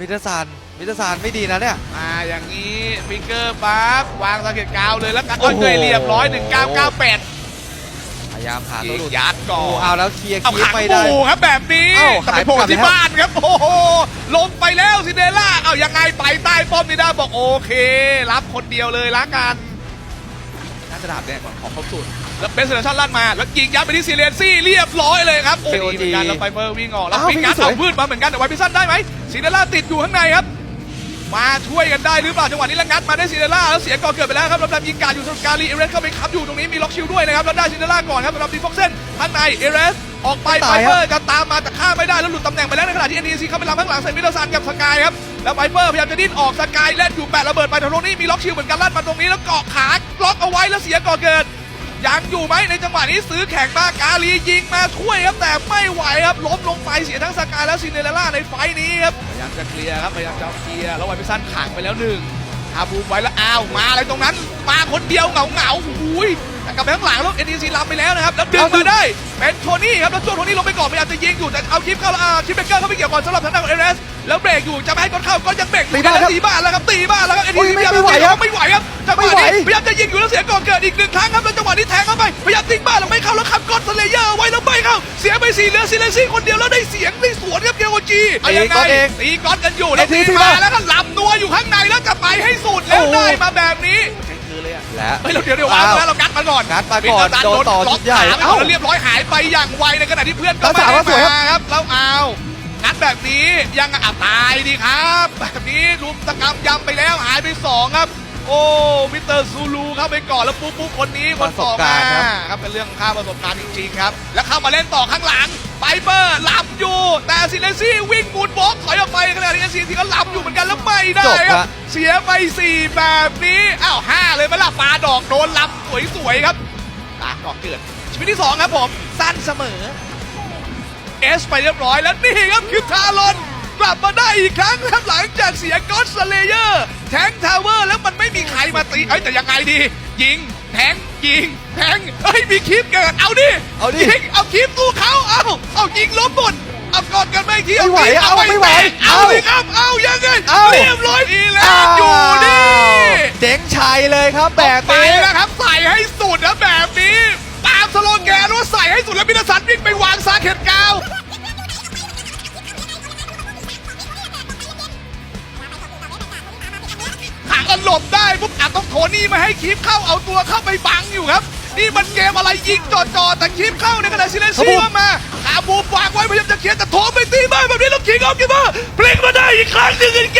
มิเตอร์ซานมิเตอร์ซานไม่ดีนะเนี่ยอ่าอย่างนี้ฟิกเกอร์ปั๊บวางสะเก็ดกาวเลยแล้วกันโอ้ก็โหเคยเรียบร้อย1998พยายามหายิตัวงหลุดยัดก่อโอ้นเอาแล้วเคลียร์เอาคีขังไม่หได้มู่ครับแบบนี้เอ้าแต่ไปโผล่หายไปที่แล้ว บ้านครับ โอ้โหลงไปแล้วซินเดอเรลล่าเอายังไงไปใต้ป้อมนิด้าบอกโอเค รับคนเดียวเลยละกัน น่าจะดาบแดงก่อนขอครบสุด แล้วเป็นเซเลชั่นลั่นมา แล้วยิงยัดไปที่ซีเรียนซี่เรียบร้อยเลยครับโอ้ดีเหมือนกันแล้วไฟเฟอร์วิ่งออก แล้วอ้าวฟิกงัดวิ่งสวยเอาพืชมาเหมือนกันแต่ไวพิซันได้ไหมซินเดอเรลล่าติดอยู่ข้างในครับ มาช่วยกันได้หรือเปล่าจังหวะนี้แล้วงัดมาได้ซินเดอเรลล่าแล้วเสียก่อเกิดไปแล้วครับลำดับยิงการอยู่สำหรับการีเอเรสเข้าไปค้ำอยู่ตรงนี้มีล็อกชิลด้วยนะครับแล้วได้ซินเดอเรลล่าก่อนครับสำหรับดีฟ็อกเซนข้างในเอเรสออกไปไม่ไฟตายเฟครัอบร์จะตามมาแต่ฆ่าไม่ได้แล้วหลุดตำแหน่งไปแล้วในขณะที่ NDC เข้าไปรับข้างหลังใส่มิดเดิลซันกับสกายครับแล้วไฟเฟอร์พยายามจะดิ้นออกสกายเล่นอยู่แปะระเบิดไปทางตรงนี้มีล็อกชิลเหมือนกันลั่นมาตรงนี้แล้วเกาะขา ล็อกเอาไว้แล้วเสียก่อเกิด ยังอยู่ไหมในจังหวะนี้ซื้อแข่งมากาลียิงมาช่วยครับแต่ไม่ไหวครับล้มลงไปเสียทั้งสกายและซินเดเรลล่าในไฟท์นี้ครับพยายามจะเคลียร์ครับพยายามจะเคลียร์แล้วไวพิซันขังไปแล้วหนึ่งอาบูไว้แล้วอ้าวมาอะไรตรงนั้น มาคนเดียวเหงาเหงาอุ้ย แต่กลับไปข้างหลังแล้วเอ็นดีซีรับไปแล้วนะครับแล้วดึงมาได้เป็นโทนี่ครับแล้วโจโทนี่ลงไปก่อนพยายามจะยิงอยู่แต่เอาคลิปเข้าแล้วอ่าคลิปเบเกอร์เข้าไปเกี่ยวก่อนสำหรับทางด้านของเอเรสแล้วเบรกอยู่จะไม่ให้กดเข้าก็ยังเบรกอยู่ตีบ้านครับตีบ้านแล้วครับตีบ้านแล้วครับเอ็นโอ้ดียซีพยายามไม่จะไหวตีครับไม่ไหวครับจังหวะไม่ไหวนี้พยายามจะยิงอยู่แล้วเสียก่อนเกิดอีกหนึ่งครั้งครับแล้วจังหวะนี้แทงเข้าไปพยายามทิ้งบ้านแล้วไม่เข้าแล้วขับกดสเลเยอร์ไว้แล้วไม่เข้าเสียไปสี่เหลือซิเลนซี่คนเดียวแล้วได้เสียงได้สวนครับเกียวจีเอายังไงตีก๊อตเองตีก๊อตกันอยู่แล้วเอ็ตีนทีมามาแล้วก็หลับนัวอยู่ข้างในแล้วจะไปให้สุดแล้วโอ้โหได้มาแบบนี้ และเฮ้ยเราเดี๋ยวเดี๋ยววางอ้าวแล้วเรางัดมาก่อนงัดมาก่อนวิทยาศาสตร์โดนต่อล็อกชุดใหญ่ขาไปก่อนเอ้าแล้วเรียบร้อยหายไปอย่างไวในขณะที่เพื่อนก็แล้วไม่สามได้ก็สวยครับ มาครับแล้วเอางัดแบบนี้ยังอะตายดีครับ แบบนี้รุมตะกำยำไปแล้วหายไปสองครับ โอ้มิสเตอร์ซูลูเข้าไปก่อนแล้วปุ๊บปุ๊บคนนี้คนต่อประสบมาการณ์ครับ ครับเป็นเรื่องค่าประสบการณ์จริงๆครับ แล้วเข้ามาเล่นต่อข้างหลังไบเปอร์หลับอยู่ แต่ซิเลนซี่วิ่งมูนบล็อกถอยออกไปขณะที่เอซีที่ก็หลับอยู่ ไม่ได้จบครับละเสียไป 4 แบบนี้อ้าวห้าเลยไหมล่ะปาดอกโดนลำสวยๆครับตาดอกเกิดชีวิตที่ 2 ครับผม สั้นเสมอเอสไปเรียบร้อยแล้วนี่ครับคือทารอนกลับมาได้อีกครั้งครับหลังจากเสียก็อดสเลเยอร์แทงทาวเวอร์แล้วมันไม่มีใครมาตีเอ้ยแต่ยังไงดี ยิงแทงยิงแทงเฮ้ยมีคลิปเกิดเอาดิเอาดิยิงเอาคลิปตู้เขาเอาเอายิงล้มหมดเอากอดกันไม่ทีไม่ไหวทีเอาไม่ไหวแตะเอาเอาดิครับเอายังไงเอาเรียบร้อยดีแล้วอยู่ดิเจ๋งชัยเลยครับแบบไปนี้แล้วครับใส่ให้สุดนะแบบนี้ตามสโลแกนว่าใส่ให้สุดแล้วมินาสันวิ่งไปวางซาเข็ดกาวหางกันหลบได้ปุ๊บอาจต้องโทนี่มาให้คีฟเข้าเอาตัวเข้าไปบังอยู่ครับนี่มันเกมอะไรยิงจอๆแต่คีฟเข้าในขณะซิเลนซี่มาขาบูมวางไว้พยายาม จะเคลียร์แต่โถมไปตีบ้านแบบนี้แล้วคิงออฟกิเบอร์พลิกมาได้อีกครั้งหนึ่งเกมนี้